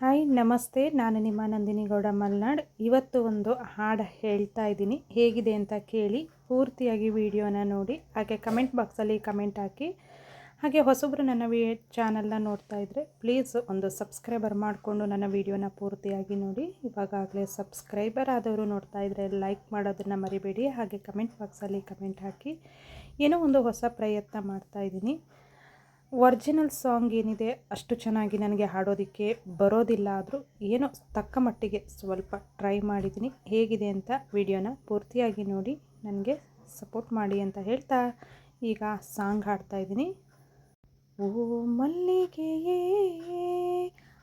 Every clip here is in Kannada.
ಹಾಯ್, ನಮಸ್ತೆ. ನಾನು ನಿಮ್ಮ ನಂದಿನಿ ಗೌಡ ಮಲ್ನಾಡ್. ಇವತ್ತು ಒಂದು ಹಾಡು ಹೇಳ್ತಾ ಇದ್ದೀನಿ. ಹೇಗಿದೆ ಅಂತ ಕೇಳಿ ಪೂರ್ತಿಯಾಗಿ ವಿಡಿಯೋನ ನೋಡಿ. ಹಾಗೆ ಕಮೆಂಟ್ ಬಾಕ್ಸಲ್ಲಿ ಕಮೆಂಟ್ ಹಾಕಿ. ಹಾಗೆ ಹೊಸಬ್ರು ನನ್ನ ವಿ ಚಾನಲ್ನ ನೋಡ್ತಾ ಇದ್ದರೆ ಪ್ಲೀಸ್ ಒಂದು ಸಬ್ಸ್ಕ್ರೈಬರ್ ಮಾಡಿಕೊಂಡು ನನ್ನ ವಿಡಿಯೋನ ಪೂರ್ತಿಯಾಗಿ ನೋಡಿ. ಇವಾಗಾಗಲೇ ಸಬ್ಸ್ಕ್ರೈಬರ್ ಆದವರು ನೋಡ್ತಾ ಇದ್ದರೆ ಲೈಕ್ ಮಾಡೋದನ್ನು ಮರಿಬೇಡಿ. ಹಾಗೆ ಕಮೆಂಟ್ ಬಾಕ್ಸಲ್ಲಿ ಕಮೆಂಟ್ ಹಾಕಿ. ಏನೋ ಒಂದು ಹೊಸ ಪ್ರಯತ್ನ ಮಾಡ್ತಾ ಇದ್ದೀನಿ. ಒರ್ಜಿನಲ್ ಸಾಂಗ್ ಏನಿದೆ ಅಷ್ಟು ಚೆನ್ನಾಗಿ ನನಗೆ ಹಾಡೋದಕ್ಕೆ ಬರೋದಿಲ್ಲ ಆದರೂ ಏನೋ ತಕ್ಕ ಮಟ್ಟಿಗೆ ಸ್ವಲ್ಪ ಟ್ರೈ ಮಾಡಿದ್ದೀನಿ. ಹೇಗಿದೆ ಅಂತ ವಿಡಿಯೋನ ಪೂರ್ತಿಯಾಗಿ ನೋಡಿ, ನನಗೆ ಸಪೋರ್ಟ್ ಮಾಡಿ ಅಂತ ಹೇಳ್ತಾ ಈಗ ಸಾಂಗ್ ಹಾಡ್ತಾ ಇದ್ದೀನಿ. ಓ ಮಲ್ಲಿಗೆಯೇ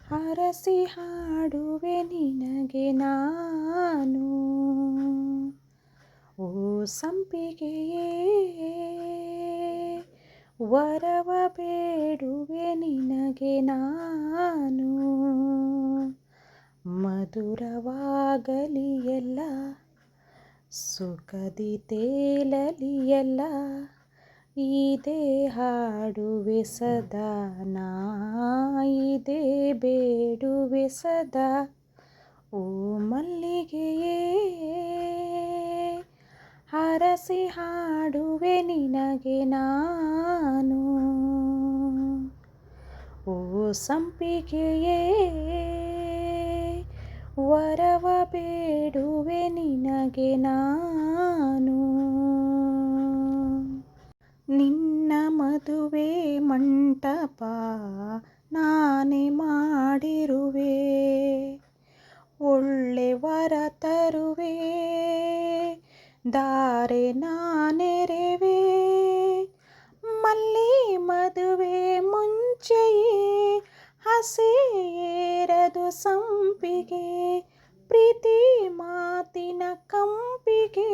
ಹರಸಿ ಹಾಡುವೆ ನಿನಗೆ ನಾನು. ಓ ಸಂಪಿಗೆಯೇ ವರವ ಬೇಡುವೆ ನಿನಗೆ ನಾನು. ಮಧುರವಾಗಲಿ ಎಲ್ಲ ಸುಖದಿ ತೇಲಲಿ ಎಲ್ಲ ಇದೇ ಹಾಡುವೆ ಸದಾ ನಾ, ಇದೇ ಬೇಡುವೆ ಸದಾ. ಓ ಮಲ್ಲಿಗೆಯೇ ಹರಸಿ ಹಾಡುವೆ ನಿನಗೆ ನಾನು. ಓ ಸಂಪಿಗೆಯೇ, ವರವ ಬೇಡುವೆ ನಿನಗೆ ನಾನು. ನಿನ್ನ ಮದುವೆ ಮಂಟಪ ನಾನೇ ಮಾಡಿರುವೆ. ದಾರೆ ನಾನೆರೆವೆ ಮಲ್ಲಿ ಮದುವೆ ಮುಂಚೆಯೇ ಹಸೆಯೇರದು ಸಂಪಿಗೆ. ಪ್ರೀತಿ ಮಾತಿನ ಕಂಪಿಗೆ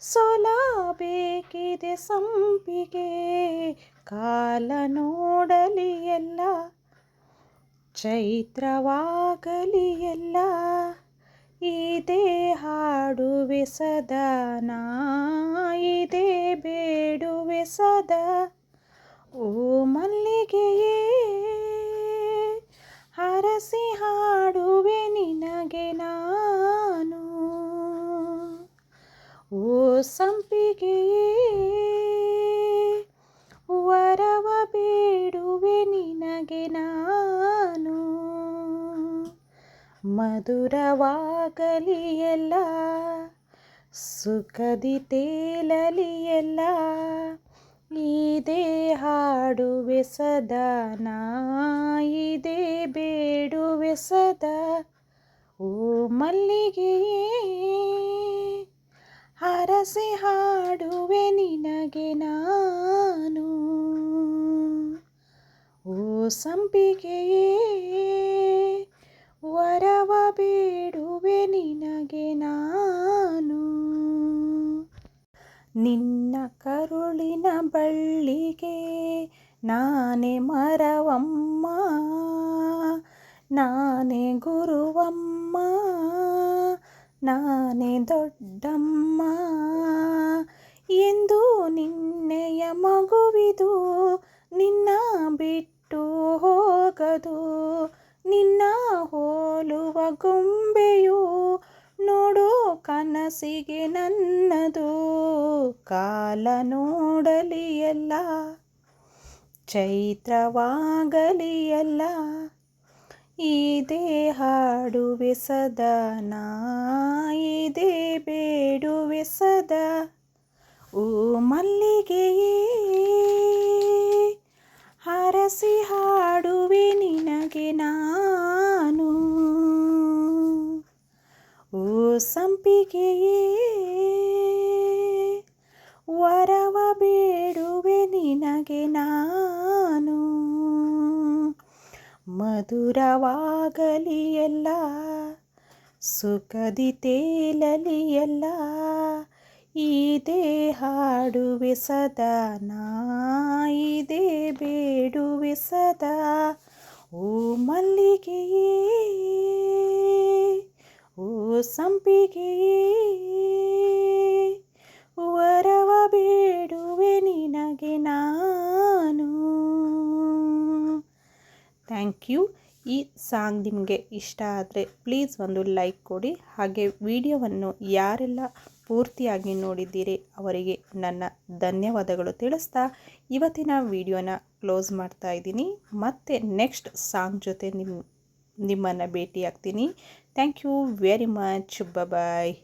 ಸೊಲಬೇಕಿದೆ ಸಂಪಿಗೆ. ಕಾಲ ನೋಡಲಿ ಎಲ್ಲ, ಚೈತ್ರವಾಗಲಿ ಎಲ್ಲ. ಇದೇ ಹಾಡುವೆ ಸದಾ, ನಾ ಇದೇ ಬೇಡುವೆ ಸದಾ. ಓ ಮಲ್ಲಿಗೆಯೇ, ಹರಸಿ ಹಾಡುವೆ ನಿನಗೆ ನಾನು. ಓ ಸಂಪಿಗೆಯೇ ಮಧುರವಾಗಲಿ ಎಲ್ಲ ಸುಖದಿ ತೇಲಲಿ ಎಲ್ಲ ಇದೇ ಹಾಡುವೆ ಸದಾ, ನಾ ಇದೇ ಬೇಡುವೆ ಸದಾ, ಓ ಮಲ್ಲಿಗೆಯೇ ಹರಸಿ ಹಾಡುವೆ ನಿನಗೆ ನಾನು, ಓ ಸಂಪಿಗೆಯೇ ನಿನ್ನ ಕರುಳಿನ ಬಳ್ಳಿಗೆ ನಾನೇ ಮರವಮ್ಮ. ನಾನೇ ಗುರುವಮ್ಮ. ನಾನೇ ದೊಡ್ಡಮ್ಮ. ಎಂದು ನಿನ್ನೆಯ ಮಗುವಿದು ನಿನ್ನ ಬಿಟ್ಟು ಹೋಗದು. ನಿನ್ನ ಹೋಲುವ ಗೊಂಬೆಯು ನೋಡೋ ಕನಸಿಗೆ ನನ್ನದು, ಕಾಲ ನೋಡಲಿ ಎಲ್ಲ, ಚೈತ್ರವಾಗಲಿ ಎಲ್ಲ. ಇದೇ ಹಾಡುವೆ ಸದಾ, ನಾ ಇದೇ ಬೇಡುವೆ ಸದ. ಓ ಮಲ್ಲಿಗೆಯೇ, ಹರಸಿ ಹಾಡುವೆ ನಿನಗೆ ನಾನು ಓ ಸಂಪಿಗೆಯೇ ವರವ ಬೇಡುವೆ ನಿನಗೆ ನಾನು ಮಧುರವಾಗಲಿ ಎಲ್ಲ, ಸುಖದಿ ತೇಲಲಿ ಎಲ್ಲ ಇದೇ ಹಾಡುವೆ ಸದಾ ನಾಯಿದೇ ಬೇಡುವೆ ಸದಾ, ಓ ಮಲ್ಲಿಗೆಯೇ, ಓ ಸಂಪಿಗೆಯೇ ವರವ ಬೇಡುವೆ ನಿನಗೆ ನಾನು ಥ್ಯಾಂಕ್ ಯು ಈ ಸಾಂಗ್ ನಿಮಗೆ ಇಷ್ಟ ಆದರೆ ಪ್ಲೀಸ್ ಒಂದು ಲೈಕ್ ಕೊಡಿ. ಹಾಗೆ ವಿಡಿಯೋವನ್ನು ಯಾರೆಲ್ಲ ಪೂರ್ತಿಯಾಗಿ ನೋಡಿದ್ದೀರಿ ಅವರಿಗೆ ನನ್ನ ಧನ್ಯವಾದಗಳು ತಿಳಿಸ್ತಾ ಇವತ್ತಿನ ವಿಡಿಯೋನ ಕ್ಲೋಸ್ ಮಾಡ್ತಾ ಇದ್ದೀನಿ. ಮತ್ತೆ ನೆಕ್ಸ್ಟ್ ಸಾಂಗ್ ಜೊತೆ ನಿಮ್ಮ ನಿಮ್ಮನ್ನು ಭೇಟಿಯಾಗ್ತೀನಿ. Thank you very much. Bye